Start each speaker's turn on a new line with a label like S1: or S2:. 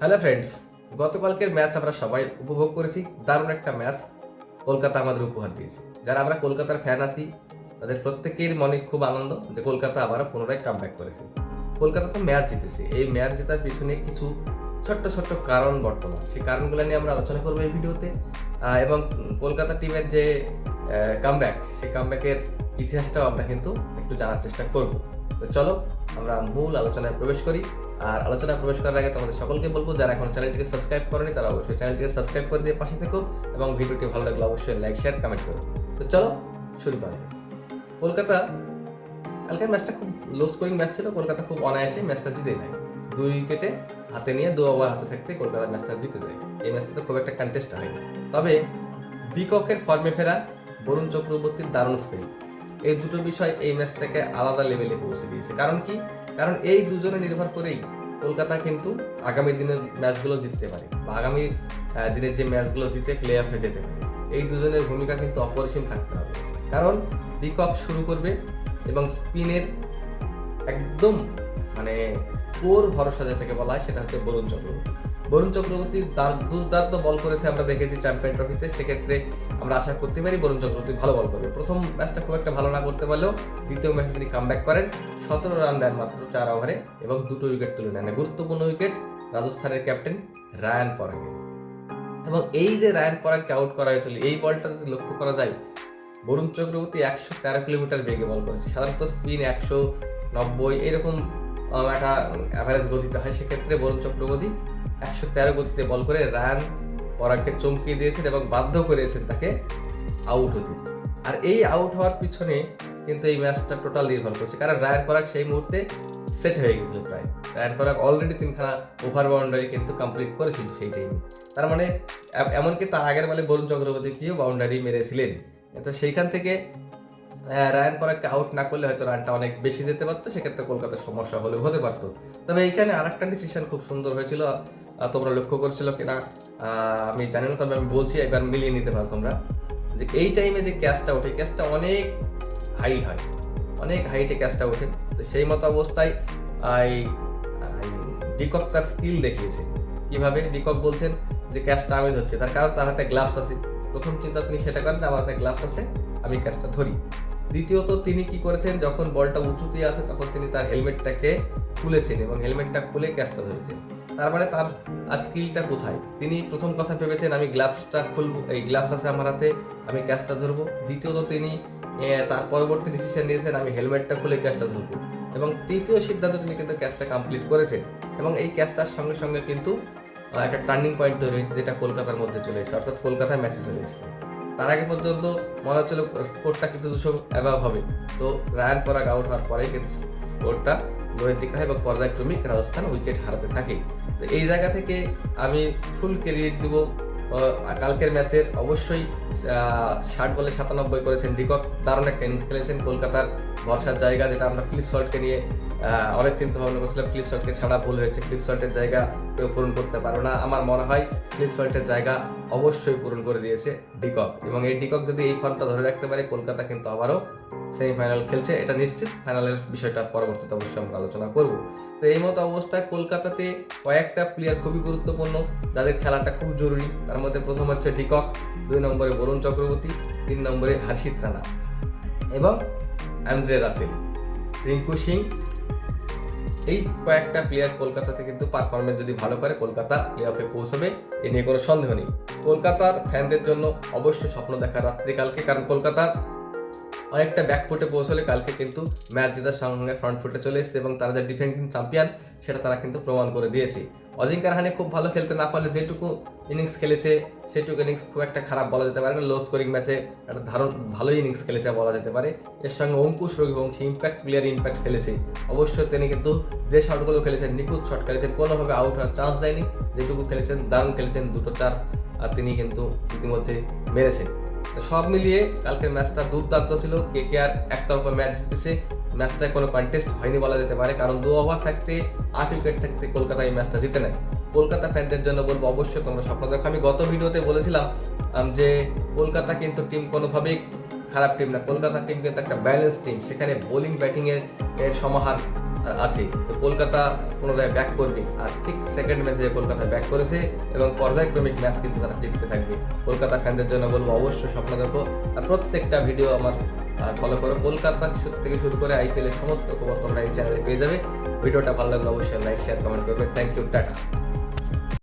S1: Hello friends গতকালকের match আমরা সবাই উপভোগ করেছি। দারুণ একটা ম্যাচ কলকাতা আমাদের উপহার দিয়েছে। যারা আমরা কলকাতার ফ্যান আছি, তাদের প্রত্যেকের মনে খুব আনন্দ যে কলকাতা আবারও পুনরায় কাম ব্যাক করেছে। কলকাতা তো ম্যাচ জিতেছে। এই ম্যাচ জেতার পিছনে কিছু ছোট্ট ছোট্ট কারণ বর্তমান। সেই কারণগুলো নিয়ে আমরা আলোচনা করব এই ভিডিওতে। এবং কলকাতা টিমের যে কামব্যাক সেই কামব্যাকের ইতিহাসটাও আমরা কিন্তু একটু জানার চেষ্টা করব। তো চলো, আমরা মূল আলোচনায় প্রবেশ করি। আর আলোচনায় প্রবেশ করার আগে তোমাদের সকলকে বলব, যারা এখন চ্যানেলটিকে সাবস্ক্রাইব করেনি, তারা অবশ্যই চ্যানেলটিকে সাবস্ক্রাইব করে দিয়ে পাশে থেকো এবং ভিডিওটি ভালো লাগলে অবশ্যই লাইক শেয়ার কমেন্ট করো। তো চলো, শুরু করা। কলকাতা, কালকের ম্যাচটা খুব লো স্কোরিং ম্যাচ ছিল, কলকাতা খুব অনায়াসে ম্যাচটা জিতে যায়। দুই উইকেটে হাতে নিয়ে, দু ওভার হাতে থাকতে কলকাতা ম্যাচটা জিতে যায়। এই ম্যাচটা তো খুব একটা কন্টেস্ট হয়নি। তবে বিককের ফর্মে ফেরা বরুণ চক্রবর্তীর দারুণ স্পেল এই দুটো বিষয় এই ম্যাচটাকে আলাদা লেভেলে পৌঁছে দিয়েছে। কারণ কি? কারণ এই দুজনে নির্ভর করেই কলকাতা কিন্তু আগামী দিনের ম্যাচগুলো জিততে পারে বা আগামী দিনের যে ম্যাচগুলো জিতে প্লে অফে যেতে পারে। এই দুজনের ভূমিকা কিন্তু অপরিসীম থাকতে হবে। কারণ বিকক শুরু করবে এবং স্পিনের একদম মানে কোর ভরসা যেটাকে বলা হয় সেটা হচ্ছে বরুণ চক্রবর্তী বরুণ চক্রবর্তী দার- দুর্দান্ত বল করেছে, আমরা দেখেছি চ্যাম্পিয়ন ট্রফিতে সেক্ষেত্রে আমরা আশা করতে পারি বরুণ চক্রবর্তী ভালো বল করবে। প্রথম ম্যাচটা খুব একটা ভালো না করতে পারলেও দ্বিতীয় ম্যাচে তিনি কামব্যাক করেন। সতেরো রান দেন মাত্র চার ওভারে এবং দুটো উইকেট তুলে নেন। গুরুত্বপূর্ণ উইকেট রাজস্থানের ক্যাপ্টেন রায়ান পরাগে এবং এই যে রায়ান পরাগকে আউট করা হয়েছিল, এই বলটা যদি লক্ষ্য করা যায়, বরুণ চক্রবর্তী একশো তেরো কিলোমিটার বেগে বল করেছে। সাধারণত স্পিন একশো নব্বই, এরকম একটা অ্যাভারেজ গতিতে হয়, সেক্ষেত্রে বরুণ চক্রবর্তী একশো তেরো গতিতে বল করে রায়ান পরাগকে চমকিয়ে দিয়েছেন এবং বাধ্য করেছেন তাকে আউট হতে। আর এই আউট হওয়ার পিছনে কিন্তু এই ম্যাচটা টোটাল নির্ভর করছে, কারণ রায়ান পরাগ সেই মুহূর্তে সেট হয়ে গেছিল প্রায়। রায়ান পরাগ অলরেডি তিনখানা ওভার বাউন্ডারি কিন্তু কমপ্লিট করেছিল সেই টাইমে তার মানে এমনকি তার আগের বলে বরুণ চক্রবর্তীকেও বাউন্ডারি মেরেছিলেন। তো সেইখান থেকে রায়ান পরাগকে আউট না করলে হয়তো রানটা অনেক বেশি যেতে পারতো, সেক্ষেত্রে কলকাতার সমস্যা হলে হতে পারতো। তবে এইখানে আরেকটা ডিসিশন খুব সুন্দর হয়েছিল তোমরা লক্ষ্য করছিল কিনা আমি জানি না, তবে আমি বলছি, একবার মিলিয়ে নিতে পারো তোমরা, যে এই টাইমে যে ক্যাচটা ওঠে ক্যাচটা অনেক হাই হয়, অনেক হাইটে ক্যাচটা ওঠে। তো সেই মতো অবস্থায় এই ডিকক তার স্কিল দেখিয়েছে। কীভাবে? ডিকক বলছেন যে ক্যাচটা আমি ধরছি, তার কারণ তার হাতে গ্লাভস আছে। প্রথম চিন্তা তিনি সেটা করেন, আমার হাতে গ্লাভস আছে, আমি ক্যাচটা ধরি। দ্বিতীয়ত তিনি কি করেছেন, যখন বলটা উঁচুতে আসে তখন তিনি তার হেলমেটটাকে খুলেছেন এবং হেলমেটটা খুলে ক্যাচটা ধরেছেন। তার মানে তার আর স্কিলটা কোথায়? তিনি প্রথম কথা ভেবেছেন, আমি গ্লাভসটা খুলবো, এই গ্লাভস আছে আমার হাতে, আমি ক্যাচটা ধরবো। দ্বিতীয়ত তিনি তার পরবর্তী ডিসিশন নিয়েছেন, আমি হেলমেটটা খুলে ক্যাচটা ধরবো। এবং তৃতীয় সিদ্ধান্ত তিনি কিন্তু ক্যাচটা কমপ্লিট করেছেন। এবং এই ক্যাচটার সঙ্গে সঙ্গে কিন্তু একটা টার্নিং পয়েন্ট তৈরি হয়েছে, যেটা কলকাতার মধ্যে চলে এসেছে, অর্থাৎ কলকাতায় ম্যাচে চলে এসেছে। তার আগে পর্যন্ত মনে হচ্ছিল স্কোরটা কিন্তু দুশো অ্যাভাব হবে। তো রায়ান পরাগ আউট হওয়ার পরে কিন্তু স্কোরটা লোয়ের দিকে হয় এবং পর্যায়ক্রমিক রাজস্থান উইকেট হারাতে থাকে। তো এই জায়গা থেকে আমি ফুল ক্রেডিট দেবো। কালকের ম্যাচের অবশ্যই ষাট বলে সাতানব্বই করেছেন ডিকক। দারুণ একটা ইনিংস খেলেছেন কলকাতার ভরসার জায়গা যেটা আমরা ফ্লিপ শটকে নিয়ে অনেক চিন্তা ভাবনা করছিলাম। ফ্লিপ শটকে ছাড়া ভুল হয়েছে। ফ্লিপ শটের জায়গা কেউ পূরণ করতে পারো না। আমার মনে হয় ফ্লিপ শটের জায়গা অবশ্যই পূরণ করে দিয়েছে ডিকক। এবং এই ডিকক যদি এই ফর্মটা ধরে রাখতে পারে, কলকাতা কিন্তু আবারও সেমিফাইনাল খেলছে। এটা নিশ্চিত। ফাইনালের বিষয়টা পরবর্তীতে অবশ্যই আমরা আলোচনা করব। তো এই মতো অবস্থায় কলকাতাতে কয়েকটা প্লেয়ার খুবই গুরুত্বপূর্ণ, যাদের খেলাটা খুব জরুরি। তার মধ্যে প্রথম হচ্ছে ডিকক, দুই নম্বরে বরুণ চক্রবর্তী, তিন নম্বরে হর্ষিত রানা। এবং অ্যান্দ্রে রাসেল, রিঙ্কু সিং। এই কয়েকটা প্লেয়ার কলকাতাতে কিন্তু পারফরমেন্স যদি ভালো করে কলকাতা প্লে অফে পৌঁছবে, এ নিয়ে কোনো সন্দেহ নেই। কলকাতার ফ্যানদের জন্য অবশ্যই স্বপ্ন দেখা রাত্রিকালকে, কারণ কলকাতা অনেকটা ব্যাক ফুটে পৌঁছলে কালকে কিন্তু ম্যাচ জেতার সঙ্গে ফ্রন্ট ফুটে চলে এসেছে এবং তারা যে ডিফেন্ডিং চ্যাম্পিয়ন সেটা তারা কিন্তু প্রমাণ করে দিয়েছে। অজিঙ্কা রাহানে খুব ভালো খেলতে না পারলে যেটুকু ইনিংস খেলেছে, সেটুকু ইনিংস খুব একটা খারাপ বলা যেতে পারে না। লো স্কোরিং ম্যাচে একটা ধারণ ভালো ইনিংস খেলেছে বলা যেতে পারে। এর সঙ্গে Ankush Raghuvanshi impact player impact খেলেছে। অবশ্যই তিনি কিন্তু যে শটগুলো খেলেছেন, নিখুঁত শট খেলেছেন, কোনোভাবে আউট হওয়ার চান্স দেয়নি। যেটুকু খেলেছেন, দারুণ খেলেছেন, দুটো চার, আর তিনি কিন্তু ইতিমধ্যে মেরেছেন। সব মিলিয়ে কালকের ম্যাচটা দুর্দান্ত ছিল। কে কে আর একতরফা ম্যাচ জিতেছে। ম্যাচটায় কোনো কন্টেস্ট হয়নি বলা যেতে পারে, কারণ দু ওভার থাকতে, আট উইকেট থাকতে কলকাতা এই ম্যাচটা জিতে নেয়। কলকাতা ফ্যানদের জন্য বলব অবশ্যই তোমরা স্বপ্ন দেখো। আমি গত ভিডিওতে বলেছিলাম যে কলকাতা কিন্তু টিম কোনোভাবেই খারাপ টিম না। কলকাতা টিম কিন্তু একটা ব্যালেন্স টিম সেখানে বোলিং ব্যাটিংয়ের এর সমাহার আছে, তো কলকাতা পুনরায় ব্যাক করবে। আর ঠিক সেকেন্ড ম্যাচে কলকাতা ব্যাক করেছে এবং পর্যায়ক্রমিক ম্যাচ কিন্তু তারা জিততে থাকবে। কলকাতা ফ্যানদের জন্য বলব অবশ্যই স্বপ্ন দেখো। আর প্রত্যেকটা ভিডিও আমার ফলো করো। কলকাতা থেকে শুরু করে আইপিএলের সমস্ত খবর তোমরা এই চ্যানেলে পেয়ে যাবে। ভিডিওটা ভালো লাগলে অবশ্যই লাইক শেয়ার কমেন্ট করবে। Thank you tata.